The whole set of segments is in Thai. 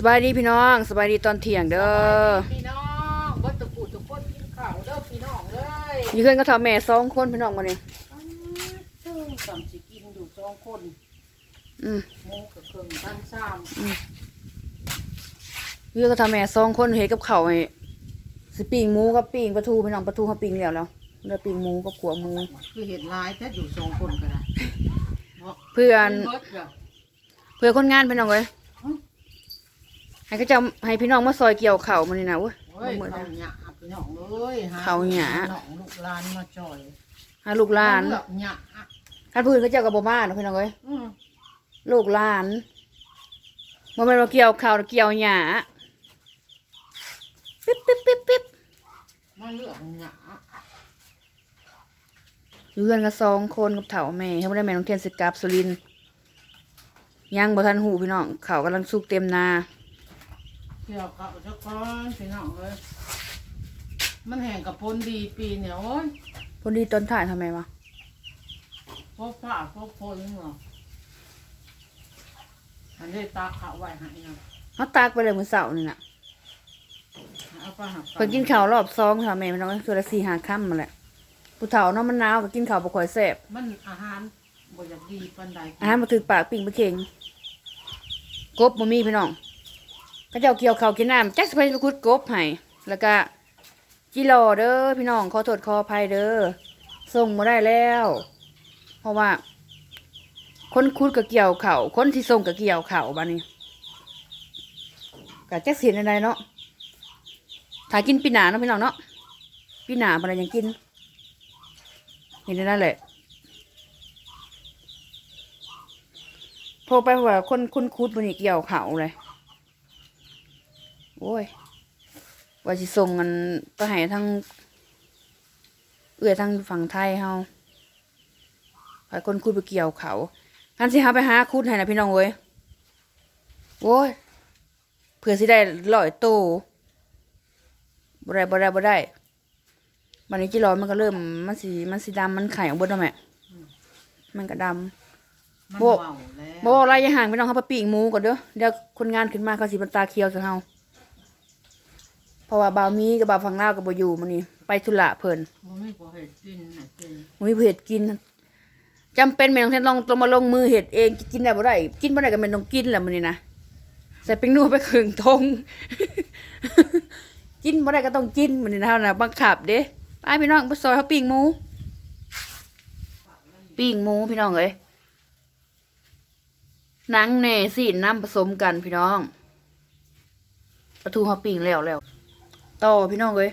สบายดีพี่น้องสบายดีตอนเที่ยงเด้อพี่น้องวัตถุกูทุกคนกินข้าวเด้อพี่น้องเลยอยู่เพื่อนก็ทำแม่สองคนพี่น้องมาเนี่ยซึ่งสามสิกินอยู่สองคนอืมหมูกับเครื่องตั้งซ้อยู่เพื่อนก็ทำแม่สองคนเฮ็ดกับข้าวให้สิปิ้งหมูกับปิ้งปลาทูพี่น้องปลาทูเขาปิ้งแล้วแล้วเดี๋ยวปิ้งหมูกับขัวหมูำคือเห็ดลายแค่อยู่สองคนกันนะเนาะเพื่อนเบิดเหรอเพื่อนคนงานพี่น้องเลย ให้เขาเจะให้พี่น้องมาซอยเกี่ยวข้าวมันนี่นะเว้ยเฮ้ยบ่มื้อเขานะหยาบพี่น้องเลยหเขาหยาน้องลูกหลานมาจ่อยหาลูกหลานเลือกหยาท่านพื้นเขาเจ้ากับบ่มาเนาะพี่น้องเอ้ยอืมลูกหลานบ่แม่นว่าเกี่ยวข้าวเกี่ยวหญ้าปิ๊บปิ๊บปิ๊บปิ๊บมาเลือกหยาอยู่เพื่อนก็สองคนกับเฒ่าแม่เขาบ่ได้แม่น้องเทียนสิกลับสุรินทร์ยังบ่ทันหูพี่น้องข้าวกำลังสุกเต็มนา เกี่ยวกับเจ้าก้อนพี่น้องเลย มันแห้งกับพ้นดีปีเนี่ยโอ้ยพอดีตอนถ่ายทำไมวะพบผ้าพบพลเหรออันนี้ตาขาวไว้ให้นะเขาตากไปเลยมื้อเสาร์นี่น่ะเอาไปหักเพิ่นกินข้าวรอบสองค่ะแม่พี่น้องคือละ4 5ค่ำมาแหละผู้เฒ่าเนาะมันหนาวก็กินข้าวบ่ค่อยแซ่บมันอาหารบ่อยากดีปานใดอาหารบ่ถึกปากปิ้งบ่เข่งกบบ่มีพี่น้อง เขาเจ้าเกี่ยวเขากินน้ำจักสไปขุดกบให้แล้วก็จิรอเด้อพี่น้องขอโทษขออภัยเด้อส่งบ่ได้แล้ว เพราะว่า คนขุดก็เกี่ยวเขาคนที่ส่งก็เกี่ยวเขาบัดนี้ก็จักสิเฮ็ดจั่งใดเนาะถ้ายกินปีหนาเนาะพี่น้องเนาะปีหนาบ่ได้ยังกินเห็นได้แหละโทรไปว่าคนคุณคุดบนอีเกี่ยวเขาเลย โอ้ยว่าสิส่งกันไปให้ทางเอื้อทางฝั่งไทยเฮาไปคนคุดไปเกี่ยวเขาคันสิหาไปหาคุดให้นะพี่น้องเว้ยโอ้ยเพื่อสิได้ร้อยโตบ่ได้บ่ได้บ่ได้วันนี้จิร้อนมันก็เริ่มมันสีมันสีดำมันไข่ออกเบดแล้วแม่มันก็ดำมันโบ้เมาแล้วบออะไรอย่าห่างไปน้องเขาไปปีกหมูก่อนเด้อเดี๋ยวคนงานขึ้นมาเขาสิบันตาเคียวใส่เฮา เพราะว่าบ่าวมีกับบ่าวฝั่งลาวกับบ่อยู่มื้อนี้ไปธุระเพิ่นบ่มีบ่เฮ็ดกินน่ะกินบ่มีผู้เฮ็ดกินจำเป็นแม่น้องแทนลองต้องมาลงมือเฮ็ดเองกินได้บ่ได้กินบ่ได้ก็แม่นต้องกินแหละมื้อนี้นะใส่เป็นนัวไปครึ่งทงกินบ่ได้ก็ต้องกินมื้อนี้นะเฮาน่ะบังคับเด้ไปพี่น้องไปซอยเฮาปิ้งหมูปิ้งหมูพี่น้องเอ้ยหนังแหน่สีน้ำผสมกันพี่น้องปลาทูเขาปิ้งแล้วแล้ว ต่อพี่น้องเลย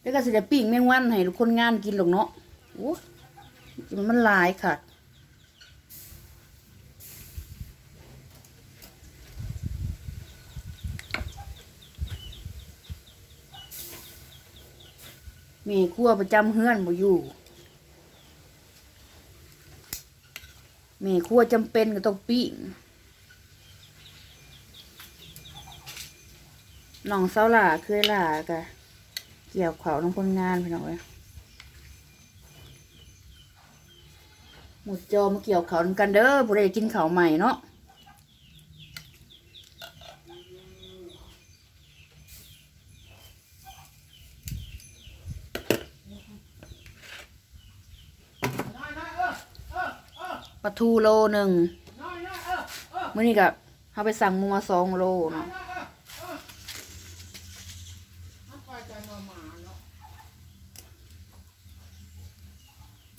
แล้วก็สิจะปิ้งแมงวันให้ทุกคนงานกินหรอกเนาะโอ้มันมันลายค่ะแม่ครัวประจำเฮือนบ่อยู่แม่ครัวจำเป็นก็ต้องปิ้ง น้องเสาหล่าเคยหล่ากะเกี่ยวเขาน้องคนงานพี่น้องเอ้ยหมุดจอมาเกี่ยวเขานำกันเด้อผู้ใดกินเขาวใหม่เนาะปลาทูโลหนึ่งเมื่อนี้กับเขาไปสั่งหมัวสองโลเนาะ มันไปใจมาหมาเนาะ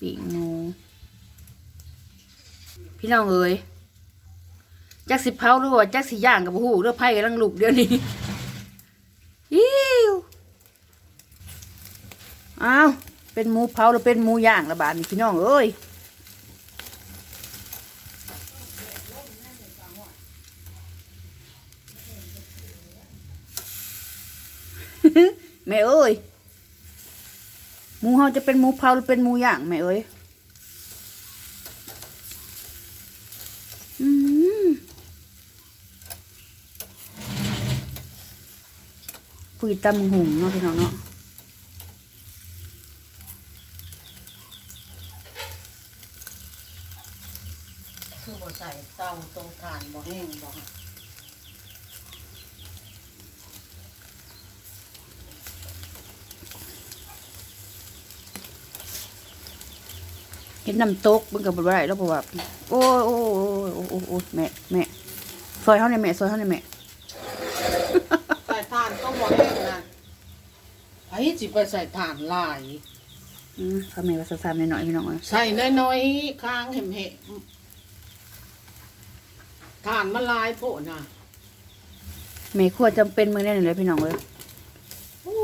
ปีกหมู พี่น้องเอ๋ยจักสิเผาหรือว่าจักสิย่างกับหูเรือไผ่กำลังลุกเดี๋ยวนี้อิ้วอ้าวเป็นหมูเผาหรือเป็นหมูย่างละบาดนี่พี่น้องเอ้ยแม่เอ้ยหมูเฮาจะเป็นหมูเผาหรือเป็นหมูย่างแม่เอ้ย ปืดตำหุงเนาะพี่น้องเนาะคือบ่ใส่เตาตรงฐานบ่แห้งบ่เห็นน้ำตกมันกับ่ได้แล้วเพราะว่าโอ้โอ้โอ้โอ้โอ้แม่แม่ซอยเท่าเนี่แม่ซอยเท่าเนี่แม่ ไอ้สิไปใส่ถ่านหลาย อืมเขาแม่ว่าซามๆหน่อยๆพี่น้องเอ้ยใส่น้อยๆค้างเห็มเหมถ่านมันหลายโพดนะแม่ครัวจำเป็นมื้อนี้เลยพี่น้องเอ้ยโอ้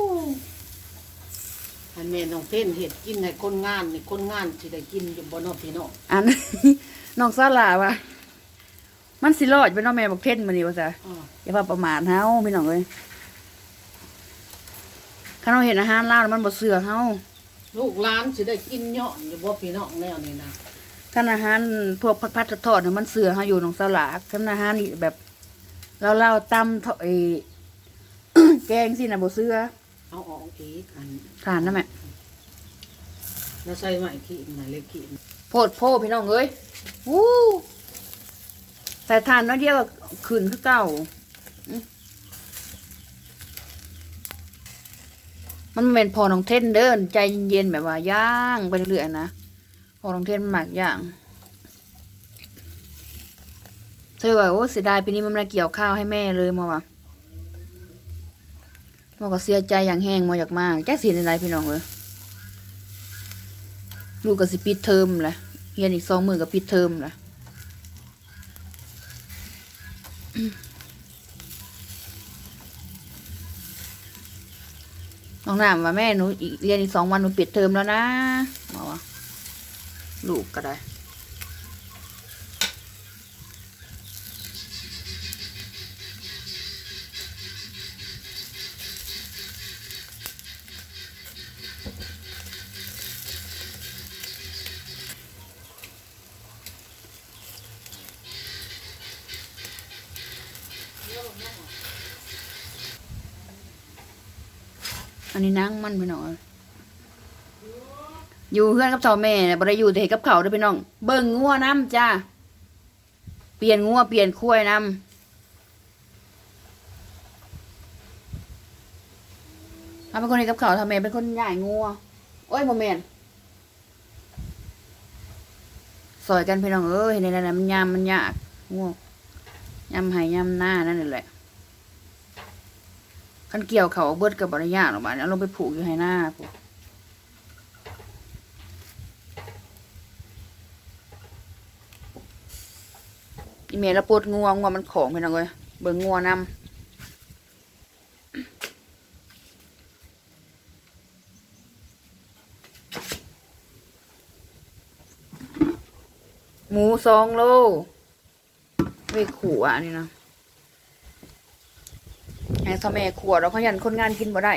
อันแม่น้องเต้นเห็ดกินให้คนงานนี่คนงานสิได้กินอยู่บ่เนอพี่น้องอัน น้องซาลาว่ามันสิรอดไปเนาะแม่บอกเท่นมื้อนี้ว่าซะอ้ออย่าว่าประมาทเฮาพี่น้องเอ้ย คันเราเห็นอาหารลาวแล้วมันบ่เสือเฮาลูกหลานสิได้กินเยอะอยู่บ่พี่น้องแนวนี้นะคันอาหารพวกพัดๆทอดๆน่ะมันเสือเฮาอยู่น้องสลาคันอาหารนี่แบบลาวๆตำทอไอ้แกงสิน่ะบ่เสือเอาออกอีกอันทานนะแม่แล้วใส่ไม้ขี้หมายเลขขี้โพดโพพี่น้องเอ้ยวู้ใส่ทานน้อยเดียวก็ขึ้นคือเก่าอื้อ มันเป็นพอน้องเท่นเดิน ใจเย็นๆแบบว่าย่างไปเรื่อยๆนะพอน้องเท่นมันหมักย่างเธอว่าโอ้เสียดายปีนี้มันไม่เกี่ยวข้าวให้แม่เลยมาว่ะมาก็เสียใจอย่างแห้งมาอยากมากแจ๊กเสียในไรพี่น้องเลยลูกก็สิปิดเทอมแหละเรียนอีกสองมือก็ปิดเทอมแหละ น้องน้ำว่าแม่หนูอีกเรียนอีกสองวันหนูปิดเทอมแล้วนะบอกว่าลูกก็ได้ อันนี้นั่งมันพี่น้องอยอยู่เพื่อนกับเจ้าแม่บ่ได้อยู่แต่เฮ็ดกับเขาด้อพี่น้อง เบิ่งงัวน้ำจ้า เปลี่ยนงัวเปลี่ยนคุ้ยน้ำถ้าเป็นคนเฮ็ดกับเขาทำแม่เป็นคนใหญ่งัว โอ้ยโมเมนสอยกันพี่น้องเอ้ยในนั้นน่ะมันยามมันยากงัวยำห้ยำหน้านั่นแหละ คันเกี่ยวเขาเบิดกับบริยากหรอกบ้านเอาลงไปผูกอยู่ให้หน้าผูกอีเมลแล้วปวดงัวงัวมันของไปหน่อยเลยเบิ่งงัวนำหมูสองโลไว้ขู่อะนี่นะ ให้พ่อแม่ขวดแล้วเขายันคนงานกินบ่ได้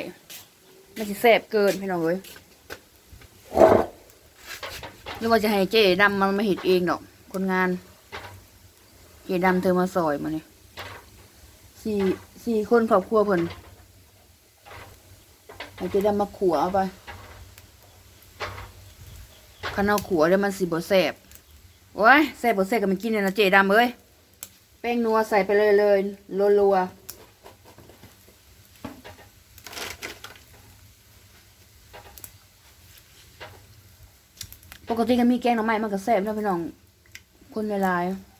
มันสิแสบเกินพี่น้องเอ้ยหรือว่าจะให้เจ๊ดำมันมาเห็ดเองดอก คนงาน เจ๊ดำเธอมาซอยมาเนี่ยสี่สี่คนครอบครัวเพิ่นให้เจ๊ดำมาขัวเอาไปคันเอาขัวเดี๋ยวมันสิบ่แสบโอ้ยแสบบ่แสบก็มันกินเนี่ยนะเจ๊ดำเอ้ยแป้งนัวใส่ไปเลยเลยรัวๆ กติก็มีแกงหน่อไม้มันก็แซ่บนะพี่น้อง คนหลายๆ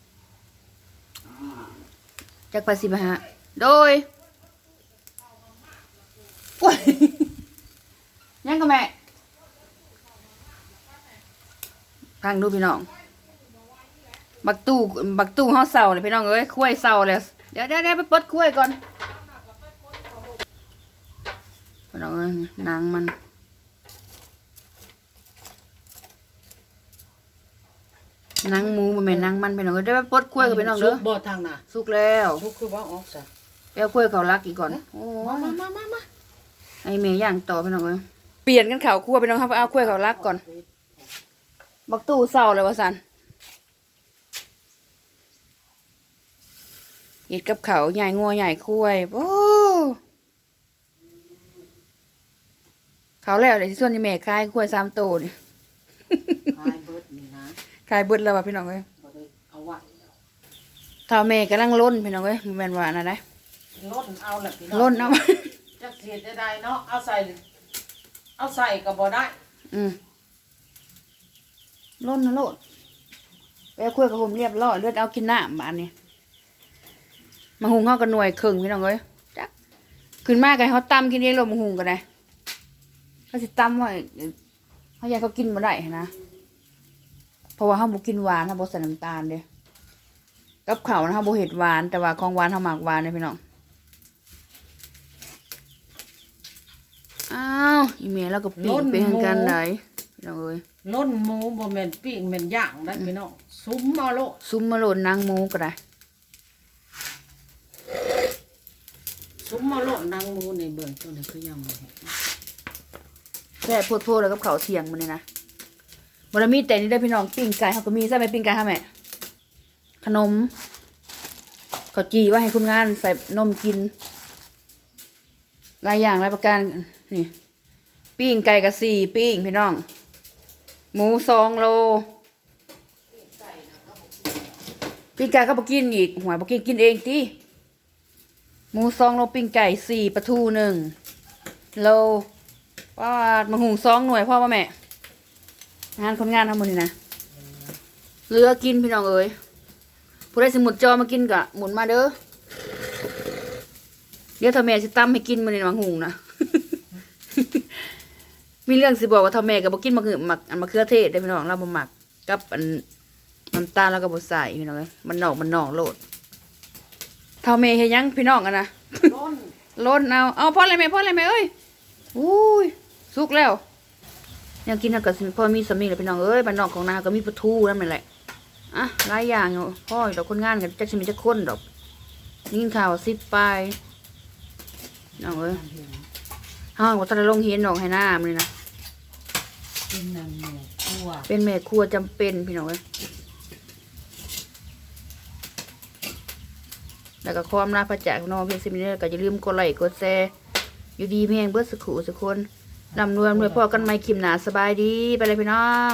จากไปสิบฮะโดยโอ้ยยังก็แม่ฟังดูพี่น้อง บักตู้บักตู้เฮาเศร้าเลยพี่น้องเอ้ยคุ้ยเศร้าเลยเดี๋ยวเดี๋ยวเดี๋ยวไปปลดคุ้ยก่อนพี่น้องเอ้ยนางมัน นางหมูมันแม่นนางมันไปน้องเอ้ยได้ไปปลดกล้วยกับไปน้องเด้อสุกบ่ทางน่ะสุกแล้วสุกคือว่าออกซะไปเอากล้วยเขารักอีกก่อนโอ้มายมามามามาไอเมย์ย่างต่อไปน้องเอ้ยเปลี่ยนกันเขาคั่วไปน้องครับไปเอากล้วยเขารักก่อน บักตู้เศร้าเลยวะสันเห็ดกับเขาวใหญ่งัวใหญ่คุ้ยโอ้เขาแล้วเลยที่ส่วนที่แม่คายคุ้ยสามโตวนี่ หายเบิดนี่นะ คายเบิดแล้วว่ะพี่น้องเอ้ยบ่ได้เอาไว้ถ้าแม่กำลังล้นพี่น้องเอ้ยมันแม่นว่านะนะล้นเอาแหละพี่น้องล้นเอาจักเสียได้เนาะเอาใส่เอาใส่ก็บ่ได้ อืมล้นนะโลดไปเอาคุยกับผมเรียบร้อยเลือดเอากินน้ำบานนี้มาหุงเขากันหน่วยครึ่งพี่น้องเอ้ยจักขึ้นมากันเขาตำกินเองลมมาหุงกันเลยเขาสิตำไว้เขาอยากเขากินมาได้นะเพ ราะว่าเขาบุกินหวานเขาบุใส่น้ำตาลเด้กับเขาวนะเขาบุเห็ดหวานแต่ว่าของหวานเขาหมักหวานเลยพี่น้องอ้าวอีเมลแล้วก็ปีกเป็นกันไหนพี่น้องเอ้ยล้นหมูบ่แม่นปิ้งแม่นย่างได้พี่น้องซุ้มเอาโลดซุ้มมาโหลดนางหมูก็ได้ซุ้มเอาโลดนางหมูนี่เบิ่งตัวนี้คือยังบ่เห็นแซ่บโพดๆแล้วกับเขาวเที่ยงมันนี่นะ บรมีแต่นี่ได้พี่น้องปิ้งไก่เขาก็มีใช่ไหมปิ้งไก่ค่ะแม่ขนมข้าวจีว่าให้คุณงานใส่นมกินหลายอย่างหลายประการนี่ปิ้งไก่กับสี่ปิ้งพี่น้อง หมูสองโลปิ้งไก่ก็บกินอีกหัวบกินกินเองตีหมูสองโลปิ้งไก่สี่ปลาทูหนึ่งโลป้าดมาหุงซองหน่วยพ่อป่ะแม่ งานคนงานทำมันนี่นะเหลือกินพี่น้องเอ้ยผู้ใดสมุดจอมากินกะหมุนมาเด้อเดี๋ยวทำแม่สิตั้มให้กินมันนี่มาหุงนะมีเรื่องสิบอกว่าทำแม่กับบ่กินมะเขือหมักอันมะเขือเทศได้อพี่น้องเราบ่หมักกับอันน้ำตาลแล้วก็บ่ใส่พี่น้องเอ้ยมันนอกมันนอกโลดเท่าแม่เฮ็ดหยังพี่น้องกันนะล้นล้นเอาเอาพ่ออะไรไหมพ่ออะไรไหมเอ้ยอุ้ยสุกแล้ว ยังกินกับพ่อมีสามีเลยพี่น้องเอ้ยบ้านนอกของนาก็มีปลาทูนั่นแหละอะหลายอย่างอยู่พ่อดอกคนงานกันจักสิมีจักคนดอกนี่กินข่าวสิบปลายน้องเอ้ยห้างว่าตะลงเห็นดอกให้หน้ามันเลยนะกินนั่นหมูคั่วเป็นแม่ครัวจำเป็นพี่น้องเอ้ยแล้วก็ความรักพระจากน้องเพียงสิมิเนอร์ก็อย่าลืมกดไลค์กดแชร์อยู่ดีเพียงเบิดสักขู่สักคน ลำนวนด้วยพอกันไม่ขิมหนาสบายดี ไปเลยพี่น้อง